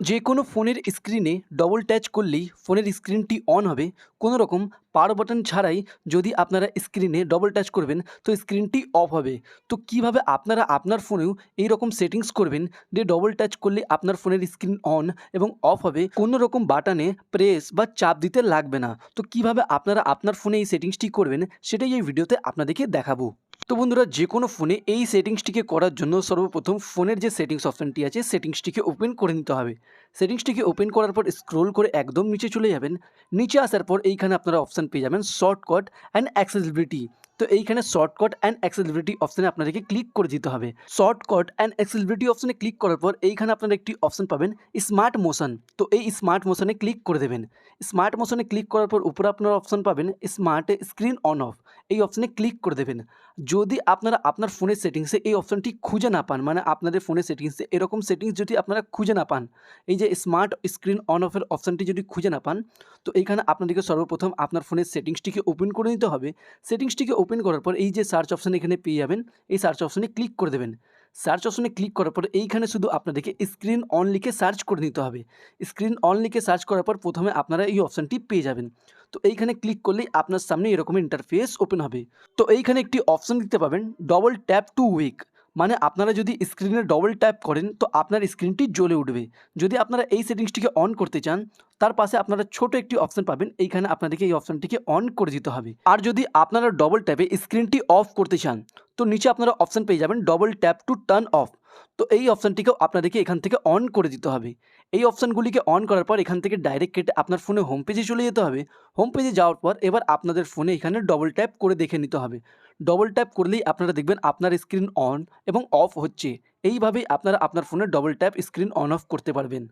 যে কোনো ফোনের স্ক্রিনে ডবল টাচ করলেই ফোনের স্ক্রিনটি অন হবে। কোনো রকম পাওয়ার বাটন ছাড়াই যদি আপনারা স্ক্রিনে ডবল টাচ করবেন, তো স্ক্রিনটি অফ হবে। তো কীভাবে আপনারা আপনার ফোনেও এই রকম সেটিংস করবেন যে ডবল টাচ করলে আপনার ফোনের স্ক্রিন অন এবং অফ হবে? কোনো রকম বাটনে প্রেস বা চাপ দিতে লাগবে না। তো কীভাবে আপনারা আপনার ফোনে এই সেটিংসটি করবেন, সেটাই এই ভিডিওতে আপনাদেরকে দেখাবো। তো বন্ধুরা যে কোনো ফোনে এই সেটিংসটিকে করার জন্য সর্বপ্রথম ফোনের যে সেটিংস অপশানটি আছে, সেটিংসটিকে ওপেন করে নিতে হবে। সেটিংসটিকে ওপেন করার পর স্ক্রোল করে একদম নিচে চলে যাবেন। নিচে আসার পর এইখানে আপনারা অপশান পেয়ে যাবেন শর্টকাট অ্যান্ড অ্যাক্সেসিবিলিটি তো এইখানে শর্টকাট অ্যান্ড অ্যাক্সেসিবিলিটি অপশানে আপনাদেরকে ক্লিক করে দিতে হবে। শর্টকাট অ্যান্ড অ্যাক্সেসিবিলিটি অপশানে ক্লিক করার পর এইখানে আপনারা একটি অপশান পাবেন স্মার্ট মোশন তো এই স্মার্ট মোশনে ক্লিক করে দেবেন। স্মার্ট মোশনে ক্লিক করার পর উপরে আপনারা অপশান পাবেন স্মার্ট স্ক্রিন অন অফ এই অপশানে ক্লিক করে দেবেন। যদি আপনারা আপনার ফোনের সেটিংসে এই অপশানটি খুঁজে না পান মানে আপনাদের ফোনের সেটিংসে এরকম সেটিংস যদি আপনারা খুঁজে না পান, এই যে স্মার্ট স্ক্রিন অন অফের অপশানটি যদি খুঁজে না পান, তো এইখানে আপনাদেরকে সর্বপ্রথম আপনার ফোনের সেটিংসটিকে ওপেন করে নিতে হবে। সেটিংসটিকে ওপেন করার পর এই যে সার্চ অপশান এখানে পেয়ে যাবেন, এই সার্চ অপশানে ক্লিক করে দেবেন। সার্চ অপশনে ক্লিক করার পর এইখানে শুধু আপনাদেরকে স্ক্রিন অন লিখে সার্চ করে নিতে হবে। স্ক্রিন অন লিখে সার্চ করার পর প্রথমে আপনারা এই অপশানটি পেয়ে যাবেন। তো এইখানে ক্লিক করলেই আপনার সামনে এরকম ইন্টারফেস ওপেন হবে। তো এইখানে একটি অপশান দিতে পাবেন ডবল ট্যাপ টু উইক মানে আপনারা যদি স্ক্রিনে ডবল ট্যাপ করেন, তো আপনার স্ক্রিনটি জ্বলে উঠবে। যদি আপনারা এই সেটিংসটিকে অন করতে চান, তার পাশে আপনারা ছোট একটি অপশান পাবেন, এইখানে আপনাদেরকে এই অপশানটিকে অন করে দিতে হবে। আর যদি আপনারা ডবল ট্যাপে স্ক্রিনটি অফ করতে চান, তো নিচে আপনারা অপশান পেয়ে যাবেন double tap to turn off তো এই অপশানটিকেও আপনাদেরকে এখান থেকে অন করে দিতে হবে। এই অপশানগুলিকে অন করার পর এখান থেকে ডাইরেক্ট কেটে আপনার ফোনে হোম পেজে চলে যেতে হবে। হোম পেজে যাওয়ার পর এবার আপনাদের ফোনে এখানে ডবল ট্যাপ করে দেখে নিতে হবে। ডবল ট্যাপ করলেই আপনারা দেখবেন আপনার স্ক্রিন অন এবং অফ হচ্ছে। এইভাবেই আপনারা আপনার ফোনে double tap screen on off করতে পারবেন।